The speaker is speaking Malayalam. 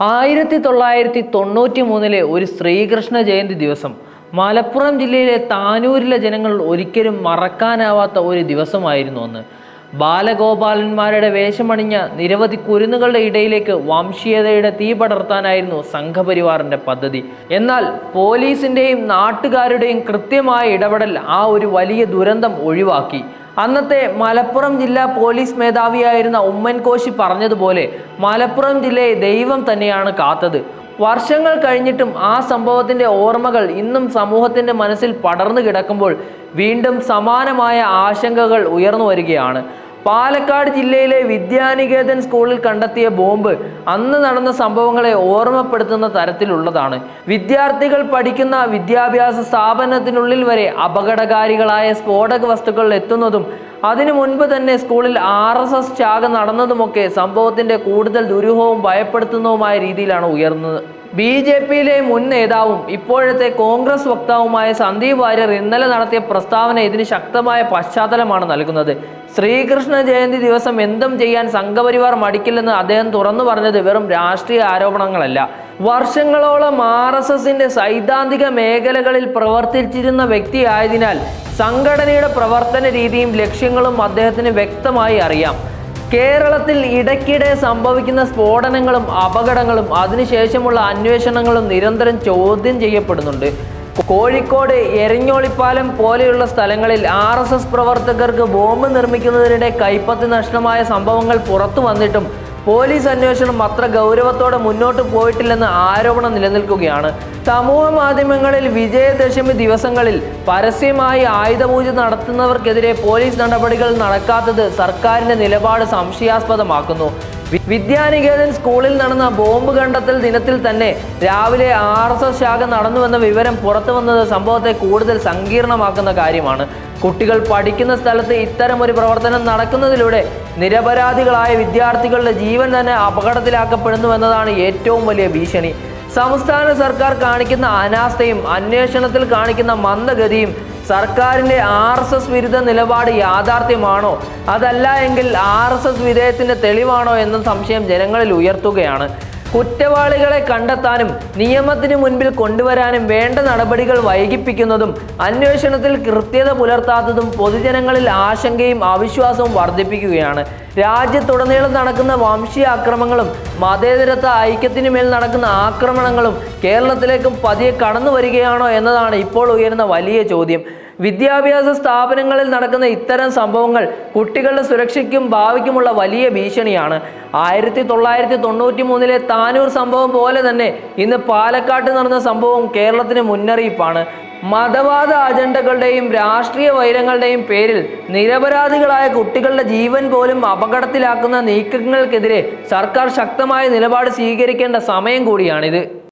ആയിരത്തി തൊള്ളായിരത്തി തൊണ്ണൂറ്റി മൂന്നിലെ ഒരു ശ്രീകൃഷ്ണ ജയന്തി ദിവസം മലപ്പുറം ജില്ലയിലെ താനൂരിലെ ജനങ്ങൾ ഒരിക്കലും മറക്കാനാവാത്ത ഒരു ദിവസമായിരുന്നു അന്ന്. ബാലഗോപാലന്മാരുടെ വേഷമണിഞ്ഞ നിരവധി കുരുന്നുകളുടെ ഇടയിലേക്ക് വംശീയതയുടെ തീ പടർത്താനായിരുന്നു സംഘപരിവാറിന്റെ പദ്ധതി. എന്നാൽ പോലീസിന്റെയും നാട്ടുകാരുടെയും കൃത്യമായ ഇടപെടൽ ആ ഒരു വലിയ ദുരന്തം ഒഴിവാക്കി. അന്നത്തെ മലപ്പുറം ജില്ലാ പോലീസ് മേധാവിയായിരുന്ന ഉമ്മൻകോശി പറഞ്ഞതുപോലെ മലപ്പുറം ജില്ലയെ ദൈവം തന്നെയാണ് കാത്തത്. വർഷങ്ങൾ കഴിഞ്ഞിട്ടും ആ സംഭവത്തിന്റെ ഓർമ്മകൾ ഇന്നും സമൂഹത്തിന്റെ മനസ്സിൽ പടർന്നു കിടക്കുമ്പോൾ വീണ്ടും സമാനമായ ആശങ്കകൾ ഉയർന്നു വരികയാണ്. പാലക്കാട് ജില്ലയിലെ വിദ്യാനികേതൻ സ്കൂളിൽ കണ്ടെത്തിയ ബോംബ് അന്ന് നടന്ന സംഭവങ്ങളെ ഓർമ്മപ്പെടുത്തുന്ന തരത്തിലുള്ളതാണ്. വിദ്യാർത്ഥികൾ പഠിക്കുന്ന വിദ്യാഭ്യാസ സ്ഥാപനത്തിനുള്ളിൽ വരെ അപകടകാരികളായ സ്ഫോടക വസ്തുക്കൾ എത്തുന്നതും അതിനു മുൻപ് തന്നെ സ്കൂളിൽ ആർ എസ് എസ് ശാഖ നടന്നതുമൊക്കെ സംഭവത്തിന്റെ കൂടുതൽ ദുരൂഹവും ഭയപ്പെടുത്തുന്നതുമായ രീതിയിലാണ് ഉയർന്നത്. ബി ജെ പിയിലെ മുൻ നേതാവും ഇപ്പോഴത്തെ കോൺഗ്രസ് വക്താവുമായ സന്ദീപ് വാര്യർ ഇന്നലെ നടത്തിയ പ്രസ്താവന ഇതിന് ശക്തമായ പശ്ചാത്തലമാണ് നൽകുന്നത്. ശ്രീകൃഷ്ണ ജയന്തി ദിവസം എന്തും ചെയ്യാൻ സംഘപരിവാർ മടിക്കില്ലെന്ന് അദ്ദേഹം തുറന്നു പറഞ്ഞത് വെറും രാഷ്ട്രീയ ആരോപണങ്ങളല്ല. വർഷങ്ങളോളം ആർ എസ് എസിന്റെ സൈദ്ധാന്തിക മേഖലകളിൽ പ്രവർത്തിച്ചിരുന്ന വ്യക്തിയായതിനാൽ സംഘടനയുടെ പ്രവർത്തന രീതിയും ലക്ഷ്യങ്ങളും അദ്ദേഹത്തിന് വ്യക്തമായി അറിയാം. കേരളത്തിൽ ഇടയ്ക്കിടെ സംഭവിക്കുന്ന സ്ഫോടനങ്ങളും അപകടങ്ങളും അതിനുശേഷമുള്ള അന്വേഷണങ്ങളും നിരന്തരം ചോദ്യം ചെയ്യപ്പെടുന്നുണ്ട്. കോഴിക്കോട് എരഞ്ഞോളിപ്പാലം പോലെയുള്ള സ്ഥലങ്ങളിൽ ആർ എസ് എസ് പ്രവർത്തകർക്ക് ബോംബ് നിർമ്മിക്കുന്നതിനിടെ കൈപ്പത്തി നഷ്ടമായ സംഭവങ്ങൾ പുറത്തു വന്നിട്ടും പോലീസ് അന്വേഷണം അത്ര ഗൗരവത്തോടെ മുന്നോട്ട് പോയിട്ടില്ലെന്ന് ആരോപണം നിലനിൽക്കുകയാണ്. സമൂഹ മാധ്യമങ്ങളിൽ വിജയദശമി ദിവസങ്ങളിൽ പരസ്യമായി ആയുധപൂജ നടത്തുന്നവർക്കെതിരെ പോലീസ് നടപടികൾ നടക്കാത്തത് സർക്കാരിന്റെ നിലപാട് സംശയാസ്പദമാക്കുന്നു. വിദ്യാനികേതൻ സ്കൂളിൽ നടന്ന ബോംബ് കണ്ടെത്തൽ ദിനത്തിൽ തന്നെ രാവിലെ ആർ എസ് എസ് ശാഖ നടന്നുവെന്ന വിവരം പുറത്തു വന്നത് സംഭവത്തെ കൂടുതൽ സങ്കീർണമാക്കുന്ന കാര്യമാണ്. കുട്ടികൾ പഠിക്കുന്ന സ്ഥലത്ത് ഇത്തരം ഒരു പ്രവർത്തനം നടക്കുന്നതിലൂടെ നിരപരാധികളായ വിദ്യാർത്ഥികളുടെ ജീവൻ തന്നെ അപകടത്തിലാക്കപ്പെടുന്നു എന്നതാണ് ഏറ്റവും വലിയ ഭീഷണി. സംസ്ഥാന സർക്കാർ കാണിക്കുന്ന അനാസ്ഥയും അന്വേഷണത്തിൽ കാണിക്കുന്ന മന്ദഗതിയും സർക്കാരിന്റെ ആർ എസ് എസ് വിരുദ്ധ നിലപാട് യാഥാർത്ഥ്യമാണോ? അതല്ല എങ്കിൽ ആർ എസ് എസ് വിധേയത്തിന്റെ തെളിവാണോ എന്ന സംശയം ജനങ്ങളിൽ ഉയർത്തുകയാണ്. കുറ്റവാളികളെ കണ്ടെത്താനും നിയമത്തിന് മുൻപിൽ കൊണ്ടുവരാനും വേണ്ട നടപടികൾ വൈകിപ്പിക്കുന്നതും അന്വേഷണത്തിൽ കൃത്യത പുലർത്താത്തതും പൊതുജനങ്ങളിൽ ആശങ്കയും അവിശ്വാസവും വർദ്ധിപ്പിക്കുകയാണ്. രാജ്യത്തുടനീളം നടക്കുന്ന വംശീയ അക്രമങ്ങളും മതേതരത്വ ഐക്യത്തിനു മേൽ നടക്കുന്ന ആക്രമണങ്ങളും കേരളത്തിലേക്കും പതിയെ കടന്നു വരികയാണോ എന്നതാണ് ഇപ്പോൾ ഉയരുന്ന വലിയ ചോദ്യം. വിദ്യാഭ്യാസ സ്ഥാപനങ്ങളിൽ നടക്കുന്ന ഇത്തരം സംഭവങ്ങൾ കുട്ടികളുടെ സുരക്ഷയ്ക്കും ഭാവിക്കുമുള്ള വലിയ ഭീഷണിയാണ്. ആയിരത്തി തൊള്ളായിരത്തി തൊണ്ണൂറ്റി മൂന്നിലെ താനൂർ സംഭവം പോലെ തന്നെ ഇന്ന് പാലക്കാട്ട് നടന്ന സംഭവം കേരളത്തിന് മുന്നറിയിപ്പാണ്. മതവാദ അജണ്ടകളുടെയും രാഷ്ട്രീയ വൈരങ്ങളുടെയും പേരിൽ നിരപരാധികളായ കുട്ടികളുടെ ജീവൻ പോലും അപകടത്തിലാക്കുന്ന നീക്കങ്ങൾക്കെതിരെ സർക്കാർ ശക്തമായ നിലപാട് സ്വീകരിക്കേണ്ട സമയം കൂടിയാണിത്.